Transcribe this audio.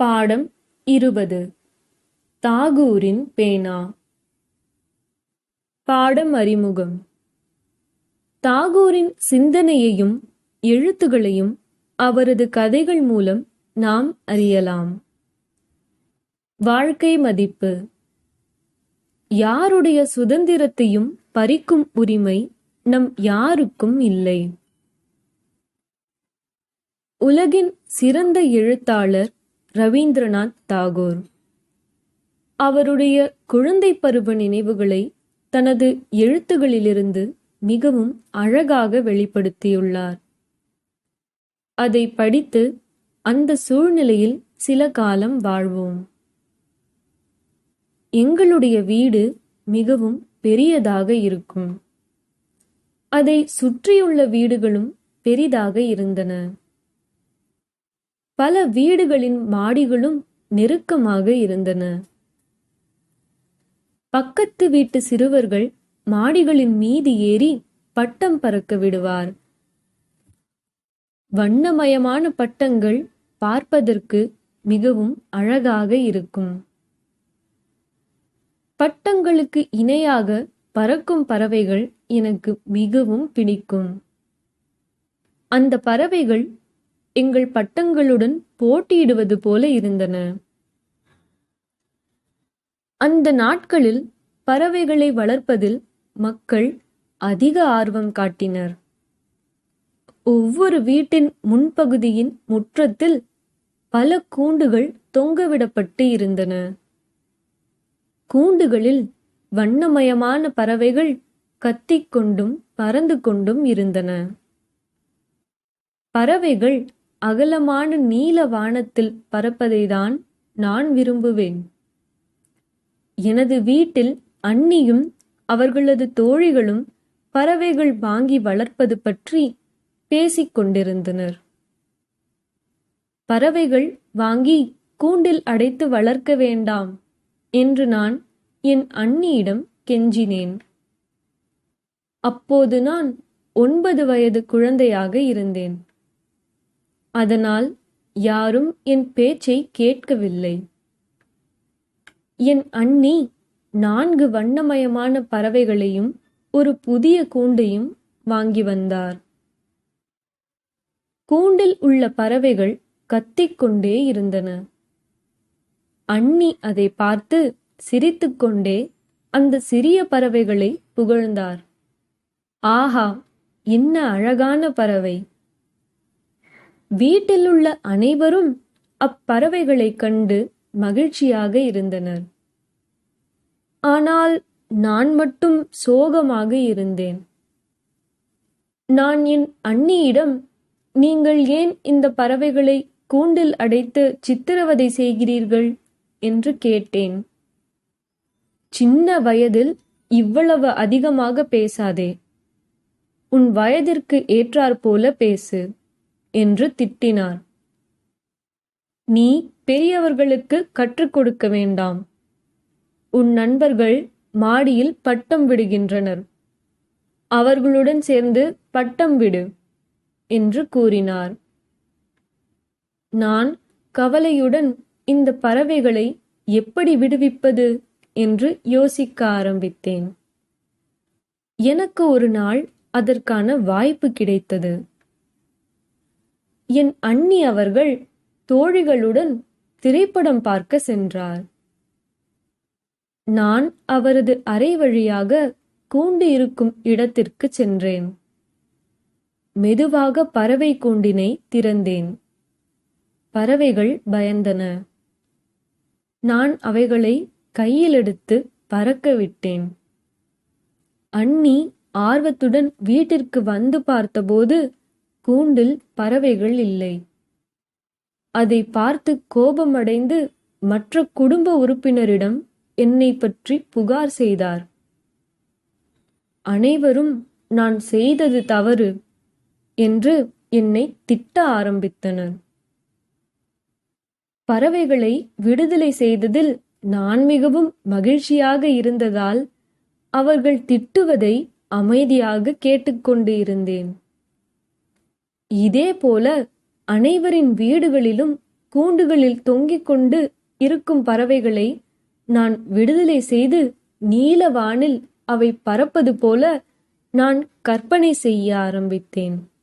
பாடம் இருபது. தாகூரின் பேனா. பாடம் அறிமுகம். தாகூரின் சிந்தனையையும் எழுத்துகளையும் அவரது கதைகள் மூலம் நாம் அறியலாம். வாழ்க்கை மதிப்பு. யாருடைய சுதந்திரத்தையும் பறிக்கும் உரிமை நம் யாருக்கும் இல்லை. உலகின் சிறந்த எழுத்தாளர் ரவீந்திரநாத் தாகூர். அவருடைய குழந்தை பருவ நினைவுகளை தனது எழுத்துகளிலிருந்து மிகவும் அழகாக வெளிப்படுத்தியுள்ளார். அதை படித்து அந்த சூழ்நிலையில் சில காலம் வாழ்வோம். எங்களுடைய வீடு மிகவும் பெரியதாக இருக்கும். அதை சுற்றியுள்ள வீடுகளும் பெரிதாக இருந்தன. பல வீடுகளின் மாடிகளும் நெருக்கமாக இருந்தன. பக்கத்து வீட்டு சிறுவர்கள் மாடிகளின் மீது ஏறி பட்டம் பறக்க விடுவார். வண்ணமயமான பட்டங்கள் பார்ப்பதற்கு மிகவும் அழகாக இருக்கும். பட்டங்களுக்கு இணையாக பறக்கும் பறவைகள் எனக்கு மிகவும் பிடிக்கும். அந்த பறவைகள் எங்கள் பட்டங்களுடன் போட்டியிடுவது போல இருந்தன. அந்த நாட்களில் பறவைகளை வளர்ப்பதில் மக்கள் அதிக ஆர்வம் காட்டினர். ஒவ்வொரு வீட்டின் முன்பகுதியின் முற்றத்தில் பல கூண்டுகள் தொங்கவிடப்பட்டு இருந்தன. கூண்டுகளில் வண்ணமயமான பறவைகள் கத்திக்கொண்டும் பறந்து கொண்டும் இருந்தன. பறவைகள் அகலமான நீல வானத்தில் பறப்பதைதான் நான் விரும்புவேன். எனது வீட்டில் அண்ணியும் அவர்களது தோழிகளும் பறவைகள் வாங்கி வளர்ப்பது பற்றி பேசிக் கொண்டிருந்தனர். பறவைகள் வாங்கி கூண்டில் அடைத்து வளர்க்க வேண்டாம் என்று நான் என் அண்ணியிடம் கெஞ்சினேன். அப்போது நான் ஒன்பது வயது குழந்தையாக இருந்தேன். அதனால் யாரும் என் பேச்சை கேட்கவில்லை. என் அண்ணி நான்கு வண்ணமயமான பறவைகளையும் ஒரு புதிய கூண்டையும் வாங்கி வந்தார். கூண்டில் உள்ள பறவைகள் கத்திக்கொண்டே இருந்தன. அண்ணி அதை பார்த்து சிரித்துக்கொண்டே அந்த சிறிய பறவைகளை புகழ்ந்தார். ஆஹா என்ன அழகான பறவை! வீட்டிலுள்ள அனைவரும் அப்பறவைகளைக் கண்டு மகிழ்ச்சியாக இருந்தனர். ஆனால் நான் மட்டும் சோகமாக இருந்தேன். நான் என் அண்ணியிடம் நீங்கள் ஏன் இந்த பறவைகளை கூண்டில் அடைத்து சித்திரவதை செய்கிறீர்கள்? என்று கேட்டேன். சின்ன வயதில் இவ்வளவு அதிகமாக பேசாதே. உன் வயதிற்கு ஏற்றாற்போல பேசு. என்று திட்டினார். நீ பெரியவர்களுக்கு கற்றுக் கொடுக்க வேண்டாம். உன் நண்பர்கள் மாடியில் பட்டம் விடுகின்றனர். அவர்களுடன் சேர்ந்து பட்டம் விடு என்று கூறினார். நான் கவலையுடன் இந்த பறவைகளை எப்படி விடுவிப்பது என்று யோசிக்க ஆரம்பித்தேன். எனக்கு ஒரு நாள் அதற்கான வாய்ப்பு கிடைத்தது. என் அண்ணி அவர்கள் தோழிகளுடன் திரைப்படம் பார்க்க சென்றார். நான் அவரது அறை வழியாக கூண்டு இருக்கும் இடத்திற்கு சென்றேன். மெதுவாக பறவை கூண்டினை திறந்தேன். பறவைகள் பயந்தன. நான் அவைகளை கையில் எடுத்து பறக்க விட்டேன். அண்ணி ஆர்வத்துடன் வீட்டிற்கு வந்து பார்த்தபோது கூண்டில் பறவைகள் இல்லை. அதை பார்த்து கோபமடைந்து மற்ற குடும்ப உறுப்பினரிடம் என்னை பற்றி புகார் செய்தார். அனைவரும் நான் செய்தது தவறு என்று என்னை திட்ட ஆரம்பித்தனர். பறவைகளை விடுதலை செய்ததில் நான் மிகவும் மகிழ்ச்சியாக இருந்ததால் அவர்கள் திட்டுவதை அமைதியாக கேட்டுக்கொண்டு இருந்தேன். இதே போல அனைவரின் வீடுகளிலும் கூண்டுகளில் தொங்கிக் கொண்டு இருக்கும் பறவைகளை நான் விடுதலை செய்து நீல வானில் அவை பறப்பது போல நான் கற்பனை செய்ய ஆரம்பித்தேன்.